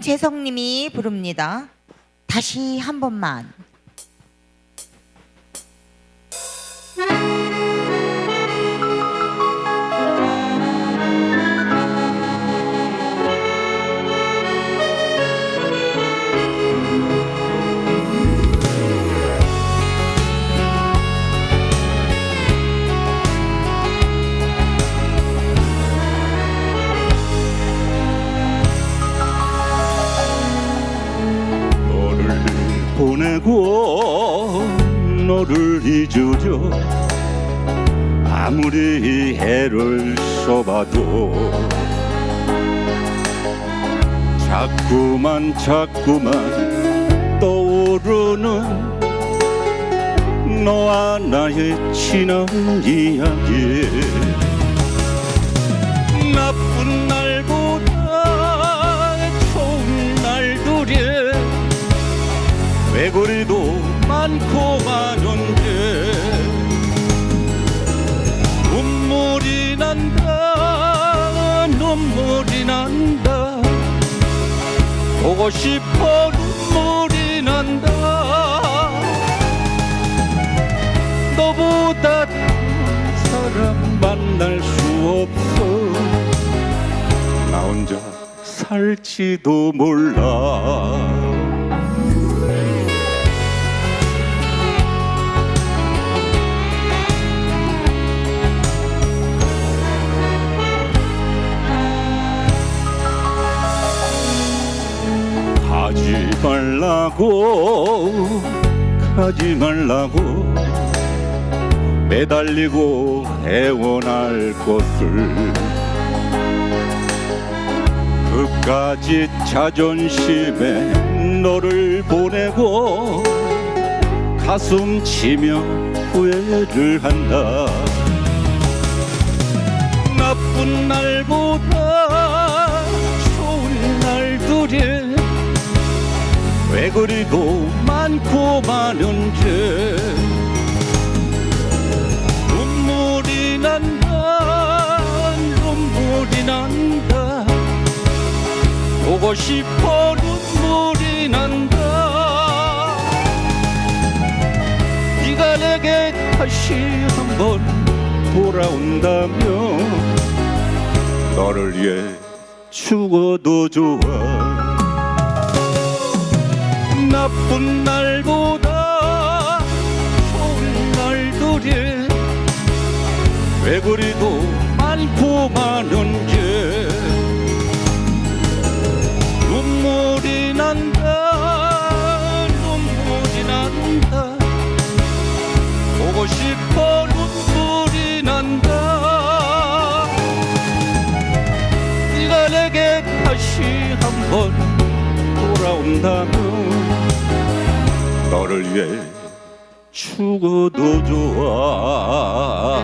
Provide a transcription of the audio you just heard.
김재성님이 부릅니다. 다시 한 번만. 잊으려 아무리 애를 써봐도 자꾸만 자꾸만 떠오르는 너와 나의 지난 이야기. 나쁜 날보다 좋은 왜 그리도 많고 많은 눈물이 난다. 보고 싶어 눈물이 난다. 너보다 더 사람 만날 수 없어. 나 혼자 살지도 몰라 말라고 가지 말라고. 매달리고 애원할 것을. 그까지 자존심에 너를 보내고 가슴 치며 후회를 한다. 나쁜 날보다 왜 그리도 많고 많은지 눈물이 난다 눈물이 난다. 보고 싶어 눈물이 난다. 네가 내게 다시 한번 돌아온다면 너를 위해 죽어도 좋아 나쁜 날보다 좋은 날들이 왜 그리도 많고 많은지. 눈물이 난다 눈물이 난다. 보고 싶어 눈물이 난다. 네가 내게 다시 한번 돌아온다면 너를 위해 죽어도 좋아